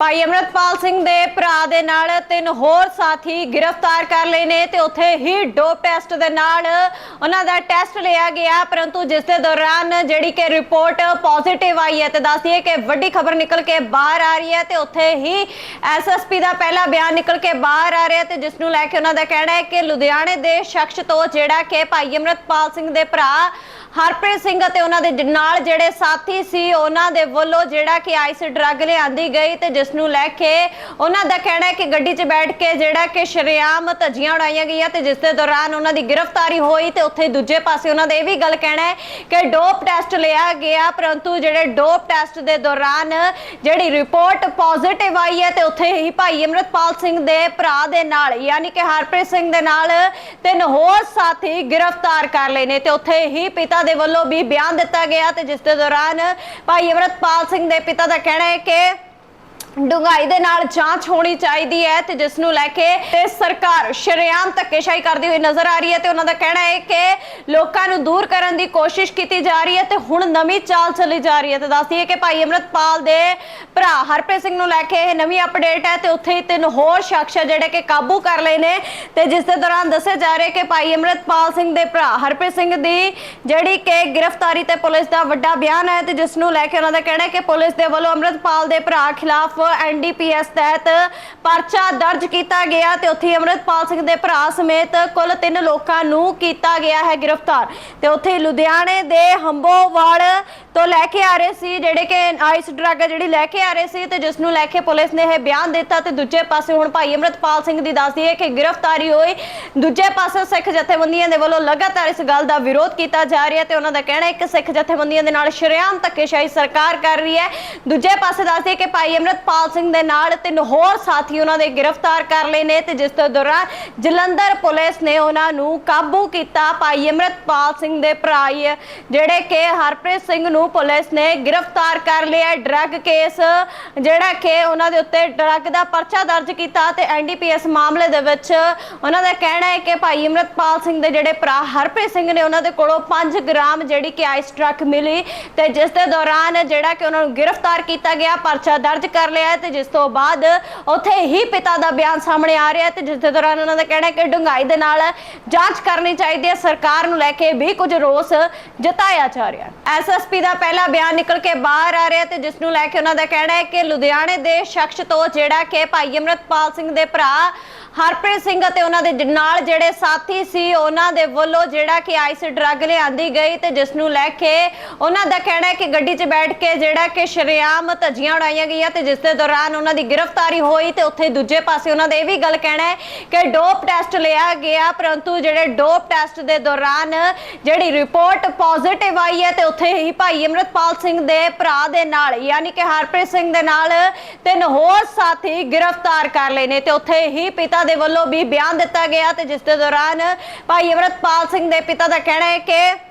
ਭਾਈ ਅਮਰਤਪਾਲ ਸਿੰਘ ਦੇ ਭਰਾ ਦੇ ਨਾਲ ਤਿੰਨ ਹੋਰ ਸਾਥੀ ਗ੍ਰਿਫਤਾਰ ਕਰ ਲਏ ਨੇ ਤੇ ਉੱਥੇ ਹੀ ਡੋਪ ਟੈਸਟ ਦੇ ਨਾਲ ਉਹਨਾਂ ਦਾ ਟੈਸਟ ਲਿਆ ਗਿਆ। ਪਰੰਤੂ ਜਿਸ ਦੇ ਦੌਰਾਨ ਜਿਹੜੀ ਕਿ ਰਿਪੋਰਟ ਪੋਜ਼ਿਟਿਵ ਆਈ ਹੈ ਤੇ ਦੱਸਦੀਏ ਕਿ ਵੱਡੀ ਖਬਰ ਨਿਕਲ ਕੇ ਬਾਹਰ ਆ ਰਹੀ ਹੈ ਤੇ ਉੱਥੇ ਹੀ ਐਸਐਸਪੀ ਦਾ ਪਹਿਲਾ ਬਿਆਨ ਨਿਕਲ ਕੇ ਬਾਹਰ ਆ ਰਿਹਾ ਤੇ ਜਿਸ ਨੂੰ ਲੈ ਕੇ ਉਹਨਾਂ ਦਾ ਕਹਿਣਾ ਹੈ ਕਿ ਲੁਧਿਆਣੇ ਦੇ ਸ਼ਖਸ ਤੋਂ ਜਿਹੜਾ ਕਿ ਭਾਈ ਅਮਰਤਪਾਲ ਸਿੰਘ ਦੇ ਭਰਾ ਹਰਪ੍ਰੀਤ ਸਿੰਘ ਅਤੇ ਉਹਨਾਂ ਦੇ ਨਾਲ ਜਿਹੜੇ ਸਾਥੀ ਸੀ, ਉਹਨਾਂ ਦੇ ਵੱਲੋਂ ਜਿਹੜਾ ਕਿ ਆਈਸ ਡਰੱਗ ਲਿਆਂਦੀ ਗਈ ਤੇ ਜਿਸ ਨੂੰ ਲੈ ਕੇ ਉਹਨਾਂ ਦਾ ਕਹਿਣਾ ਹੈ ਕਿ ਗੱਡੀ 'ਚ ਬੈਠ ਕੇ ਜਿਹੜਾ ਕਿ ਸ਼ਰੇਆਮ ਧੱਜੀਆਂ ਉਡਾਈਆਂ ਗਈਆਂ ਤੇ ਜਿਸ ਦੇ ਦੌਰਾਨ ਉਹਨਾਂ ਦੀ ਗ੍ਰਿਫਤਾਰੀ ਹੋਈ ਤੇ ਉੱਥੇ ਦੂਜੇ ਪਾਸੇ ਉਹਨਾਂ ਦਾ ਇਹ ਵੀ ਗੱਲ ਕਹਿਣਾ ਹੈ ਕਿ ਡੋਪ ਟੈਸਟ ਲਿਆ ਗਿਆ, ਪਰੰਤੂ ਜਿਹੜੇ ਡੋਪ ਟੈਸਟ ਦੇ ਦੌਰਾਨ ਜਿਹੜੀ ਰਿਪੋਰਟ ਪੋਜ਼ਿਟਿਵ ਆਈ ਹੈ ਤੇ ਉੱਥੇ ਹੀ ਭਾਈ ਅਮਰਤਪਾਲ ਸਿੰਘ ਦੇ ਭਰਾ ਦੇ ਨਾਲ, ਯਾਨੀ ਕਿ ਹਰਪ੍ਰੀਤ ਸਿੰਘ ਦੇ ਨਾਲ ਤਿੰਨ ਹੋਰ ਸਾਥੀ ਗ੍ਰਿਫਤਾਰ ਕਰ ਲਏ ਨੇ ਤੇ ਉੱਥੇ ਹੀ ਪਿਤਾ ਦੇ ਵੱਲੋਂ ਵੀ ਬਿਆਨ ਦਿੱਤਾ ਗਿਆ ਤੇ ਜਿਸ ਦੇ ਦੌਰਾਨ ਭਾਈ ਅਮਰਤਪਾਲ ਸਿੰਘ ਦੇ ਪਿਤਾ ਦਾ ਕਹਿਣਾ ਹੈ ਕਿ ਡੂੰਘਾਈ ਦੇ ਨਾਲ ਜਾਂਚ ਹੋਣੀ ਚਾਹੀਦੀ ਹੈ ਤੇ ਜਿਸ ਨੂੰ ਲੈ ਕੇ ਤੇ ਸਰਕਾਰ ਸ਼ਰੇਆਮ ਧੱਕੇਸ਼ਾਹੀ ਕਰਦੀ ਹੋਈ ਨਜ਼ਰ ਆ ਰਹੀ ਹੈ ਤੇ ਉਹਨਾਂ ਦਾ ਕਹਿਣਾ ਹੈ ਕਿ ਲੋਕਾਂ ਨੂੰ ਦੂਰ ਕਰਨ ਦੀ ਕੋਸ਼ਿਸ਼ ਕੀਤੀ ਜਾ ਰਹੀ ਹੈ ਤੇ ਹੁਣ ਨਵੀਂ ਚਾਲ ਚੱਲੀ ਜਾ ਰਹੀ ਹੈ ਤੇ ਦੱਸਦੀ ਹੈ ਕਿ ਭਾਈ ਅਮਰਤਪਾਲ ਦੇ ਭਰਾ ਹਰਪ੍ਰੀਤ ਸਿੰਘ ਨੂੰ ਲੈ ਕੇ ਇਹ ਨਵੀਂ ਅਪਡੇਟ ਹੈ ਤੇ ਉੱਥੇ ਹੀ ਤਿੰਨ ਹੋਰ ਸ਼ਖਸ ਜਿਹੜੇ ਕਿ ਕਾਬੂ ਕਰ ਲਏ ਨੇ ਤੇ ਜਿਸ ਦੇ ਦੌਰਾਨ ਦੱਸਿਆ ਜਾ ਰਿਹਾ ਕਿ ਭਾਈ ਅਮਰਤਪਾਲ ਸਿੰਘ ਦੇ ਭਰਾ ਹਰਪ੍ਰੀਤ ਸਿੰਘ ਦੀ ਜਿਹੜੀ ਕਿ ਗ੍ਰਿਫਤਾਰੀ ਤੇ ਪੁਲਿਸ ਦਾ ਵੱਡਾ ਬਿਆਨ ਹੈ ਤੇ ਜਿਸ ਨੂੰ ਲੈ ਕੇ ਉਹਨਾਂ ਦਾ ਕਹਿਣਾ ਹੈ ਕਿ ਪੁਲਿਸ ਦੇ ਵੱਲੋਂ ਅਮਰਤਪਾਲ ਦੇ ਭਰਾ ਖਿਲਾਫ ਐਨਡੀਪੀਐਸ ਤਹਿਤ ਪਰਚਾ ਦਰਜ ਕੀਤਾ ਗਿਆ ਤੇ ਉੱਥੇ ਹੀ ਸਿੰਘ ਦੇ ਭਰਾ ਸਮੇਤ ਕੁੱਲ ਤਿੰਨ ਲੋਕਾਂ ਨੂੰ ਕੀਤਾ ਗਿਆ ਹੈ ਗ੍ਰਿਫਤਾਰ। ਤੇ ਉੱਥੇ ਲੁਧਿਆਣੇ ਦੇ ਹੰਬੋਵਾਲ ਤੋਂ ਲੈ ਕੇ ਆ ਰਹੇ ਸੀ, ਜਿਹੜੇ ਕਿ ਆਈਸ ਡਰੱਗ ਜਿਹੜੀ ਲੈ ਕੇ ਆ ਰਹੇ ਸੀ ਤੇ ਜਿਸ ਨੂੰ ਲੈ ਕੇ ਪੁਲਿਸ ਨੇ ਇਹ ਬਿਆਨ ਦਿੱਤਾ ਤੇ ਦੂਜੇ ਪਾਸੇ ਹੁਣ ਭਾਈ ਅਮਰਤਪਾਲ ਸਿੰਘ ਦੀ ਦੱਸਦੀ ਹੈ ਕਿ ਗ੍ਰਿਫਤਾਰੀ ਹੋਈ। ਦੂਜੇ ਪਾਸੇ ਸਿੱਖ ਜਥੇਬੰਦੀਆਂ ਦੇ ਵੱਲੋਂ ਲਗਾਤਾਰ ਇਸ ਗੱਲ ਦਾ ਵਿਰੋਧ ਕੀਤਾ ਜਾ ਰਿਹਾ ਤੇ ਉਹਨਾਂ ਦਾ ਕਹਿਣਾ ਹੈ ਕਿ ਸਿੱਖ ਜਥੇਬੰਦੀਆਂ ਦੇ ਨਾਲ ਸ਼ਰੇਆਮ ਧੱਕੇਸ਼ਾਹੀ ਸਰਕਾਰ ਕਰ ਰਹੀ ਹੈ। ਦੂਜੇ ਪਾਸੇ ਦੱਸਦੀ ਹੈ ਕਿ ਭਾਈ ਅਮਰਤਪਾਲ ਸਿੰਘ ਦੇ ਨਾਲ ਤਿੰਨ ਹੋਰ ਸਾਥੀ ਉਹਨਾਂ ਦੇ ਗ੍ਰਿਫਤਾਰ ਕਰ ਲਏ ਨੇ ਤੇ ਜਿਸ ਦੇ ਦੌਰਾਨ ਜਲੰਧਰ ਪੁਲਿਸ ਨੇ ਉਹਨਾਂ ਨੂੰ ਕਾਬੂ ਕੀਤਾ। ਭਾਈ ਅਮਰਤਪਾਲ ਸਿੰਘ ਦੇ ਭਰਾ ਜਿਹੜੇ ਕਿ ਹਰਪ੍ਰੀਤ ਸਿੰਘ ਨੂੰ ਪੁਲਿਸ ਨੇ ਗ੍ਰਿਫਤਾਰ ਕਰ ਲਿਆ। ਡਰੱਗ ਕੇਸ, ਜਿਹੜਾ ਕਿ ਉਹਨਾਂ ਦੇ ਉੱਤੇ ਡਰੱਗ ਦਾ ਪਰਚਾ ਦਰਜ ਕੀਤਾ ਤੇ ਐਨਡੀਪੀਐਸ ਮਾਮਲੇ ਦੇ ਵਿੱਚ ਉਹਨਾਂ ਦਾ ਕਹਿਣਾ ਹੈ ਕਿ ਭਾਈ ਅਮਰਤਪਾਲ ਸਿੰਘ ਦੇ ਜਿਹੜੇ ਭਰਾ ਹਰਪ੍ਰੀਤ ਸਿੰਘ ਨੇ ਉਹਨਾਂ ਦੇ ਕੋਲੋਂ 5 ਗ੍ਰਾਮ ਜਿਹੜੀ ਕਿ ਆਈਸ ਡਰੱਗ ਮਿਲੀ ਤੇ ਜਿਸ ਦੇ ਦੌਰਾਨ ਜਿਹੜਾ ਕਿ ਉਹਨਾਂ ਨੂੰ ਗ੍ਰਿਫਤਾਰ ਕੀਤਾ ਗਿਆ, ਪਰਚਾ ਦਰਜ ਕਰ ਲਿਆ ਤੇ ਜਿਸ ਤੋਂ ਬਾਅਦ ਉੱਥੇ ਹੀ ਪਿਤਾ ਦਾ ਬਿਆਨ ਸਾਹਮਣੇ ਆ ਰਿਹਾ ਤੇ ਜਿਸ ਦੇ ਦੌਰਾਨ ਉਹਨਾਂ ਦਾ ਕਹਿਣਾ ਕਿ ਡੂੰਘਾਈ ਦੇ ਨਾਲ ਜਾਂਚ ਕਰਨੀ ਚਾਹੀਦੀ ਹੈ, ਸਰਕਾਰ ਨੂੰ ਲੈ ਕੇ ਵੀ ਕੁਝ ਰੋਸ ਜਤਾਇਆ ਜਾ ਰਿਹਾ ਐਸਐਸਪੀ ਦਾ ਪਹਿਲਾ ਬਿਆਨ ਨਿਕਲ ਕੇ ਬਾਹਰ ਆ ਰਿਹਾ ਤੇ ਜਿਸ ਨੂੰ ਲੈ ਕੇ ਉਹਨਾਂ ਦਾ ਕਹਿਣਾ ਹੈ ਕਿ ਲੁਧਿਆਣੇ ਦੇ ਸ਼ਖਸ ਤੋਂ ਜਿਹੜਾ ਕਿ ਭਾਈ ਅਮਰਤਪਾਲ ਸਿੰਘ ਦੇ ਭਰਾ ਹਰਪ੍ਰੀਤ ਸਿੰਘ ਅਤੇ ਉਹਨਾਂ ਦੇ ਨਾਲ ਜਿਹੜੇ ਸਾਥੀ ਸੀ, ਉਹਨਾਂ ਦੇ ਵੱਲੋਂ ਜਿਹੜਾ ਕਿ ਆਈਸ ਡਰੱਗ ਲਿਆਂਦੀ ਗਈ ਤੇ ਜਿਸ ਨੂੰ ਲੈ ਕੇ ਉਹਨਾਂ ਦਾ ਕਹਿਣਾ ਹੈ ਕਿ ਗੱਡੀ 'ਚ ਬੈਠ ਕੇ ਜਿਹੜਾ ਕਿ ਸ਼ਰੇਆਮ ਧੱਜੀਆਂ ਉਡਾਈਆਂ ਗਈਆਂ ਤੇ ਜਿਸ ਦੇ ਦੌਰਾਨ ਉਹਨਾਂ ਦੀ ਗ੍ਰਿਫਤਾਰੀ ਹੋਈ ਤੇ ਉੱਥੇ ਦੂਜੇ ਪਾਸੇ ਉਹਨਾਂ ਦਾ ਇਹ ਵੀ ਗੱਲ ਕਹਿਣਾ ਹੈ ਕਿ ਡੋਪ ਟੈਸਟ ਲਿਆ ਗਿਆ, ਪਰੰਤੂ ਜਿਹੜੇ ਡੋਪ ਟੈਸਟ ਦੇ ਦੌਰਾਨ ਜਿਹੜੀ ਰਿਪੋਰਟ ਪੋਜ਼ਿਟਿਵ ਆਈ ਹੈ ਤੇ ਉੱਥੇ ਹੀ ਭਾਈ ਅਮਰਤਪਾਲ ਸਿੰਘ ਦੇ ਭਰਾ ਦੇ ਨਾਲ, ਯਾਨੀ ਕਿ ਹਰਪ੍ਰੀਤ ਸਿੰਘ ਦੇ ਨਾਲ ਤਿੰਨ ਹੋਰ ਸਾਥੀ ਗ੍ਰਿਫਤਾਰ ਕਰ ਲਏ ਨੇ ਤੇ ਉੱਥੇ ਹੀ ਪਿਤਾ ਦੇ ਵੱਲੋਂ ਵੀ ਬਿਆਨ ਦਿੱਤਾ ਗਿਆ ਤੇ ਜਿਸ ਦੇ ਦੌਰਾਨ ਭਾਈ ਅਮਰਤਪਾਲ ਸਿੰਘ ਦੇ ਪਿਤਾ ਦਾ ਕਹਿਣਾ ਹੈ ਕਿ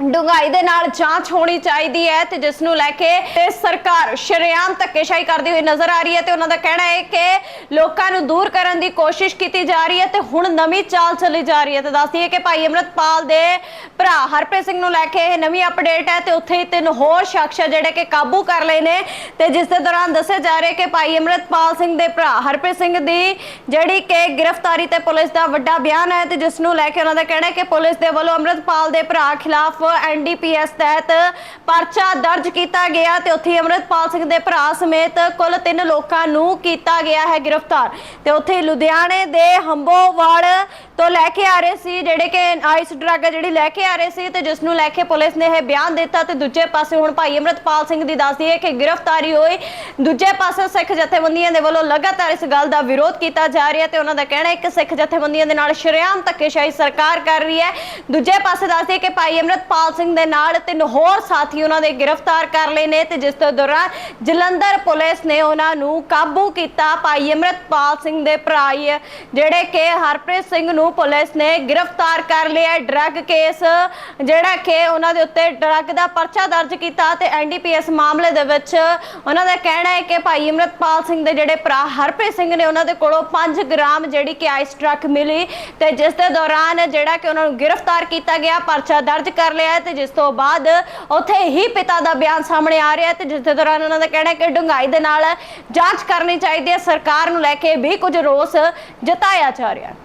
ਡੂੰਘਾਈ ਦੇ ਨਾਲ ਜਾਂਚ ਹੋਣੀ ਚਾਹੀਦੀ ਹੈ ਤੇ ਜਿਸ ਨੂੰ ਲੈ ਕੇ ਤੇ ਸਰਕਾਰ ਸ਼ਰੇਆਮ ਧੱਕੇਸ਼ਾਹੀ ਕਰਦੀ ਹੋਈ ਨਜ਼ਰ ਆ ਰਹੀ ਹੈ ਤੇ ਉਹਨਾਂ ਦਾ ਕਹਿਣਾ ਹੈ ਕਿ ਲੋਕਾਂ ਨੂੰ ਦੂਰ ਕਰਨ ਦੀ ਕੋਸ਼ਿਸ਼ ਕੀਤੀ ਜਾ ਰਹੀ ਹੈ ਤੇ ਹੁਣ ਨਵੀਂ ਚਾਲ ਚੱਲੀ ਜਾ ਰਹੀ ਹੈ ਤੇ ਦੱਸਦੀ ਹੈ ਕਿ ਭਾਈ ਅਮਰਤਪਾਲ ਦੇ ਭਰਾ ਹਰਪ੍ਰੀਤ ਸਿੰਘ ਨੂੰ ਲੈ ਕੇ ਇਹ ਨਵੀਂ ਅਪਡੇਟ ਹੈ ਤੇ ਉੱਥੇ ਹੀ ਤਿੰਨ ਹੋਰ ਸ਼ਖਸ ਜਿਹੜੇ ਕਿ ਕਾਬੂ ਕਰ ਲਏ ਨੇ ਤੇ ਜਿਸ ਦੇ ਦੌਰਾਨ ਦੱਸਿਆ ਜਾ ਰਿਹਾ ਕਿ ਭਾਈ ਅਮਰਤਪਾਲ ਸਿੰਘ ਦੇ ਭਰਾ ਹਰਪ੍ਰੀਤ ਸਿੰਘ ਦੀ ਜਿਹੜੀ ਕਿ ਗ੍ਰਿਫਤਾਰੀ ਤੇ ਪੁਲਿਸ ਦਾ ਵੱਡਾ ਬਿਆਨ ਹੈ ਤੇ ਜਿਸ ਨੂੰ ਲੈ ਕੇ ਉਹਨਾਂ ਦਾ ਕਹਿਣਾ ਹੈ ਕਿ ਪੁਲਿਸ ਦੇ ਵੱਲੋਂ ਅਮਰਤਪਾਲ ਦੇ ਭਰਾ ਖਿਲਾਫ ਐਨਡੀਪੀਐਸ ਤਹਿਤ ਪਰਚਾ ਦਰਜ ਕੀਤਾ ਗਿਆ ਤੇ ਉੱਥੇ ਹੀ ਸਿੰਘ ਦੇ ਭਰਾ ਸਮੇਤ ਕੁੱਲ ਤਿੰਨ ਲੋਕਾਂ ਨੂੰ ਕੀਤਾ ਗਿਆ ਹੈ ਗ੍ਰਿਫਤਾਰ। ਤੇ ਉੱਥੇ ਲੁਧਿਆਣੇ ਦੇ ਹੰਬੋਵਾਲ ਤੋਂ ਲੈ ਕੇ ਆ ਰਹੇ ਸੀ, ਜਿਹੜੇ ਕਿ ਆਈਸ ਡਰੱਗ ਜਿਹੜੀ ਲੈ ਕੇ ਆ ਰਹੇ ਸੀ ਤੇ ਜਿਸ ਨੂੰ ਲੈ ਕੇ ਪੁਲਿਸ ਨੇ ਇਹ ਬਿਆਨ ਦਿੱਤਾ ਤੇ ਦੂਜੇ ਪਾਸੇ ਹੁਣ ਭਾਈ ਅਮਰਤਪਾਲ ਸਿੰਘ ਦੀ ਦੱਸਦੀ ਹੈ ਕਿ ਗ੍ਰਿਫਤਾਰੀ ਹੋਈ। ਦੂਜੇ ਪਾਸੇ ਸਿੱਖ ਜਥੇਬੰਦੀਆਂ ਦੇ ਵੱਲੋਂ ਲਗਾਤਾਰ ਇਸ ਗੱਲ ਦਾ ਵਿਰੋਧ ਕੀਤਾ ਜਾ ਰਿਹਾ ਤੇ ਉਹਨਾਂ ਦਾ ਕਹਿਣਾ ਹੈ ਕਿ ਸਿੱਖ ਜਥੇਬੰਦੀਆਂ ਦੇ ਨਾਲ ਸ਼ਰੇਆਮ ਧੱਕੇਸ਼ਾਹੀ ਸਰਕਾਰ ਕਰ ਰਹੀ ਹੈ। ਦੂਜੇ ਪਾਸੇ ਦੱਸਦੀ ਹੈ ਕਿ ਭਾਈ ਅਮਰਤਪਾਲ ਸਿੰਘ ਦੇ ਨਾਲ ਤਿੰਨ ਹੋਰ ਸਾਥੀ ਉਹਨਾਂ ਦੇ ਗ੍ਰਿਫਤਾਰ ਕਰ ਲਏ ਨੇ ਤੇ ਜਿਸ ਦੇ ਦੌਰਾਨ ਜਲੰਧਰ ਪੁਲਿਸ ਨੇ ਉਹਨਾਂ ਨੂੰ ਕਾਬੂ ਕੀਤਾ। ਭਾਈ ਅਮਰਤਪਾਲ ਸਿੰਘ ਦੇ ਭਰਾ ਜਿਹੜੇ ਕਿ ਹਰਪ੍ਰੀਤ ਸਿੰਘ ਨੂੰ ਪੁਲਿਸ ਨੇ ਗ੍ਰਿਫਤਾਰ ਕਰ ਲਿਆ ਡਰੱਗ ਕੇਸ, ਜਿਹੜਾ ਕਿ ਉਹਨਾਂ ਦੇ ਉੱਤੇ ਡਰੱਗ ਦਾ ਪਰਚਾ ਦਰਜ ਕੀਤਾ ਤੇ ਐਨਡੀਪੀਐਸ ਮਾਮਲੇ ਦੇ ਵਿੱਚ ਉਹਨਾਂ ਦਾ ਕਹਿਣਾ ਹੈ ਕਿ ਭਾਈ ਅਮਰਤਪਾਲ ਸਿੰਘ ਦੇ ਜਿਹੜੇ ਭਰਾ ਹਰਪ੍ਰੀਤ ਸਿੰਘ ਨੇ ਉਹਨਾਂ ਦੇ ਕੋਲੋਂ 5 ਗ੍ਰਾਮ ਜਿਹੜੀ ਕਿ ਆਈਸ ਟਰੱਕ ਮਿਲੀ ਤੇ ਜਿਸ ਦੇ ਦੌਰਾਨ ਜਿਹੜਾ ਕਿ ਉਹਨਾਂ ਨੂੰ ਗ੍ਰਿਫਤਾਰ ਕੀਤਾ ਗਿਆ, ਪਰਚਾ ਦਰਜ ਕਰ ਲਿਆ ਹੈ ਤੇ ਜਿਸ ਤੋਂ ਬਾਅਦ ਉੱਥੇ ਹੀ ਪਿਤਾ ਦਾ ਬਿਆਨ ਸਾਹਮਣੇ ਆ ਰਿਹਾ ਤੇ ਜਿਸ ਦੇ ਦੌਰਾਨ ਉਹਨਾਂ ਦਾ ਕਹਿਣਾ ਹੈ ਕਿ ਡੂੰਘਾਈ ਦੇ ਨਾਲ ਜਾਂਚ ਕਰਨੀ ਚਾਹੀਦੀ ਹੈ। ਸਰਕਾਰ ਨੂੰ ਲੈ ਕੇ ਵੀ ਕੁਝ ਰੋਸ ਜਤਾਇਆ ਜਾ ਰਿਹਾ